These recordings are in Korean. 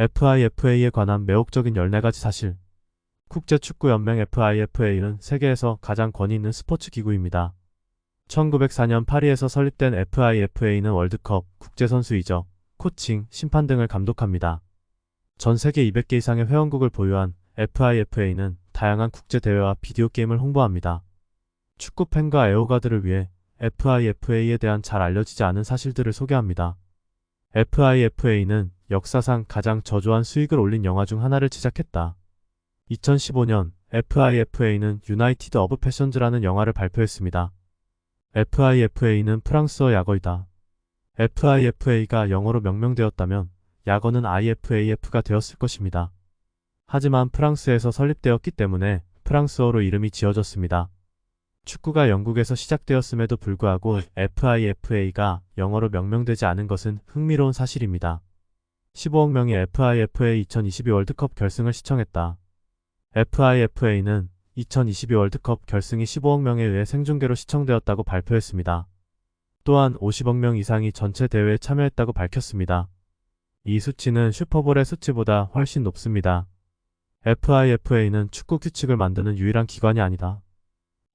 FIFA에 관한 매혹적인 14가지 사실. 국제축구연맹 FIFA는 세계에서 가장 권위 있는 스포츠 기구입니다. 1904년 파리에서 설립된 FIFA는 월드컵, 국제선수 이적, 코칭, 심판 등을 감독합니다. 전 세계 200개 이상의 회원국을 보유한 FIFA는 다양한 국제대회와 비디오 게임을 홍보합니다. 축구 팬과 애호가들을 위해 FIFA에 대한 잘 알려지지 않은 사실들을 소개합니다. FIFA는 역사상 가장 저조한 수익을 올린 영화 중 하나를 제작했다. 2015년 FIFA는 유나이티드 어브 패션즈라는 영화를 발표했습니다. FIFA는 프랑스어 약어이다. FIFA가 영어로 명명되었다면 약어는 IFAF가 되었을 것입니다. 하지만 프랑스에서 설립되었기 때문에 프랑스어로 이름이 지어졌습니다. 축구가 영국에서 시작되었음에도 불구하고 FIFA가 영어로 명명되지 않은 것은 흥미로운 사실입니다. 15억 명이 FIFA 2022 월드컵 결승을 시청했다. FIFA는 2022 월드컵 결승이 15억 명에 의해 생중계로 시청되었다고 발표했습니다. 또한 50억 명 이상이 전체 대회에 참여했다고 밝혔습니다. 이 수치는 슈퍼볼의 수치보다 훨씬 높습니다. FIFA는 축구 규칙을 만드는 유일한 기관이 아니다.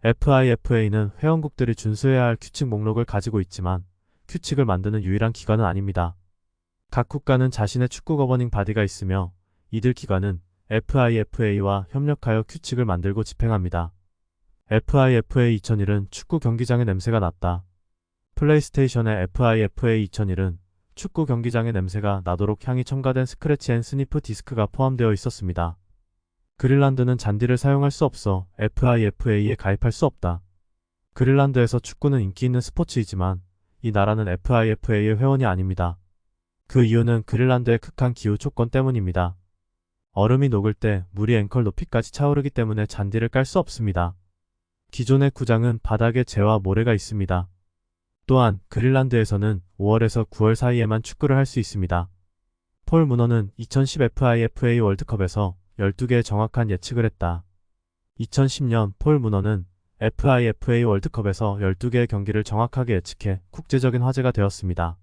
FIFA는 회원국들이 준수해야 할 규칙 목록을 가지고 있지만 규칙을 만드는 유일한 기관은 아닙니다. 각 국가는 자신의 축구 거버닝 바디가 있으며 이들 기관은 FIFA와 협력하여 규칙을 만들고 집행합니다. FIFA 2001은 축구 경기장의 냄새가 났다. 플레이스테이션의 FIFA 2001은 축구 경기장의 냄새가 나도록 향이 첨가된 스크래치 앤 스니프 디스크가 포함되어 있었습니다. 그릴란드는 잔디를 사용할 수 없어 FIFA에 가입할 수 없다. 그릴란드에서 축구는 인기 있는 스포츠이지만 이 나라는 FIFA의 회원이 아닙니다. 그 이유는 그릴란드의 극한 기후 조건 때문입니다. 얼음이 녹을 때 물이 앵컬 높이까지 차오르기 때문에 잔디를 깔 수 없습니다. 기존의 구장은 바닥에 재와 모래가 있습니다. 또한 그릴란드에서는 5월에서 9월 사이에만 축구를 할 수 있습니다. 폴 문어는 2010 FIFA 월드컵에서 12개의 정확한 예측을 했다. 2010년 폴 문어는 FIFA 월드컵에서 12개의 경기를 정확하게 예측해 국제적인 화제가 되었습니다.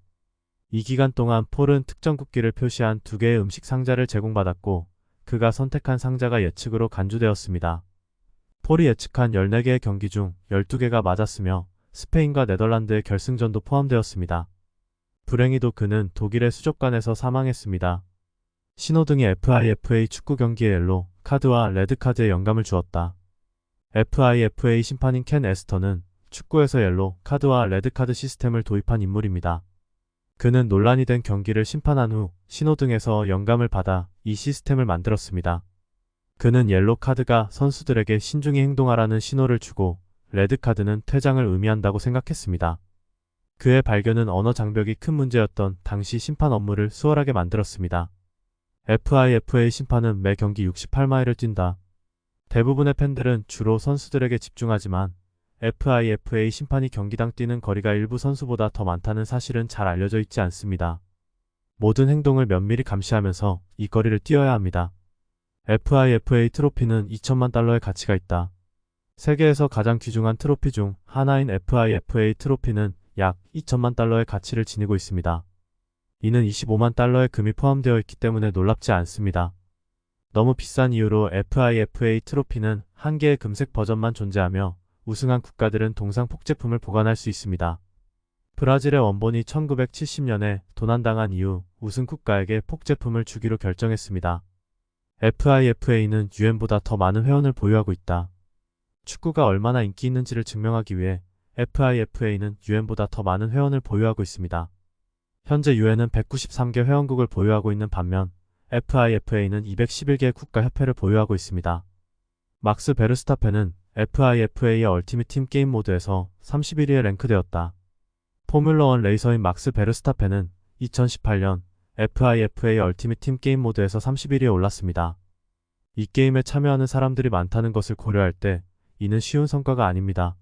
이 기간 동안 폴은 특정 국기를 표시한 두 개의 음식 상자를 제공받았고 그가 선택한 상자가 예측으로 간주되었습니다. 폴이 예측한 14개의 경기 중 12개가 맞았으며 스페인과 네덜란드의 결승전도 포함되었습니다. 불행히도 그는 독일의 수족관에서 사망했습니다. 신호등이 FIFA 축구 경기의 옐로 카드와 레드 카드에 영감을 주었다. FIFA 심판인 켄 에스터는 축구에서 옐로 카드와 레드 카드 시스템을 도입한 인물입니다. 그는 논란이 된 경기를 심판한 후 신호등에서 영감을 받아 이 시스템을 만들었습니다. 그는 옐로 카드가 선수들에게 신중히 행동하라는 신호를 주고 레드 카드는 퇴장을 의미한다고 생각했습니다. 그의 발견은 언어 장벽이 큰 문제였던 당시 심판 업무를 수월하게 만들었습니다. FIFA 심판은 매 경기 68마일을 뛴다. 대부분의 팬들은 주로 선수들에게 집중하지만 FIFA 심판이 경기당 뛰는 거리가 일부 선수보다 더 많다는 사실은 잘 알려져 있지 않습니다. 모든 행동을 면밀히 감시하면서 이 거리를 뛰어야 합니다. FIFA 트로피는 2천만 달러의 가치가 있다. 세계에서 가장 귀중한 트로피 중 하나인 FIFA 트로피는 약 2천만 달러의 가치를 지니고 있습니다. 이는 25만 달러의 금이 포함되어 있기 때문에 놀랍지 않습니다. 너무 비싼 이유로 FIFA 트로피는 한 개의 금색 버전만 존재하며 우승한 국가들은 동상 폭제품을 보관할 수 있습니다. 브라질의 원본이 1970년에 도난당한 이후 우승 국가에게 폭제품을 주기로 결정했습니다. FIFA는 유엔보다 더 많은 회원을 보유하고 있다. 축구가 얼마나 인기 있는지를 증명하기 위해 FIFA는 유엔보다 더 많은 회원을 보유하고 있습니다. 현재 유엔은 193개 회원국을 보유하고 있는 반면 FIFA는 211개 국가 협회를 보유하고 있습니다. 막스 베르스타펜은 FIFA의 얼티밋 팀 게임 모드에서 31위에 랭크되었다. 포뮬러1 레이서인 막스 베르스타펜은 2018년 FIFA 얼티밋 팀 게임 모드에서 31위에 올랐습니다. 이 게임에 참여하는 사람들이 많다는 것을 고려할 때 이는 쉬운 성과가 아닙니다.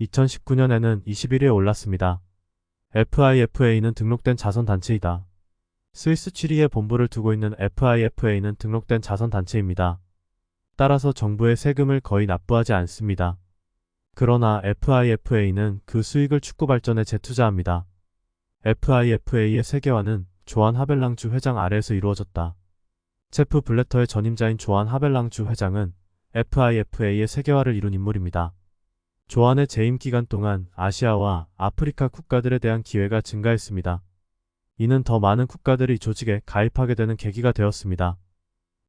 2019년에는 21위에 올랐습니다. FIFA는 등록된 자선단체이다. 스위스 취리에 본부를 두고 있는 FIFA는 등록된 자선단체입니다. 따라서 정부의 세금을 거의 납부하지 않습니다. 그러나 FIFA는 그 수익을 축구 발전에 재투자합니다. FIFA의 세계화는 조한 하벨랑주 회장 아래에서 이루어졌다. 제프 블래터의 전임자인 조한 하벨랑주 회장은 FIFA의 세계화를 이룬 인물입니다. 조한의 재임 기간 동안 아시아와 아프리카 국가들에 대한 기회가 증가했습니다. 이는 더 많은 국가들이 이 조직에 가입하게 되는 계기가 되었습니다.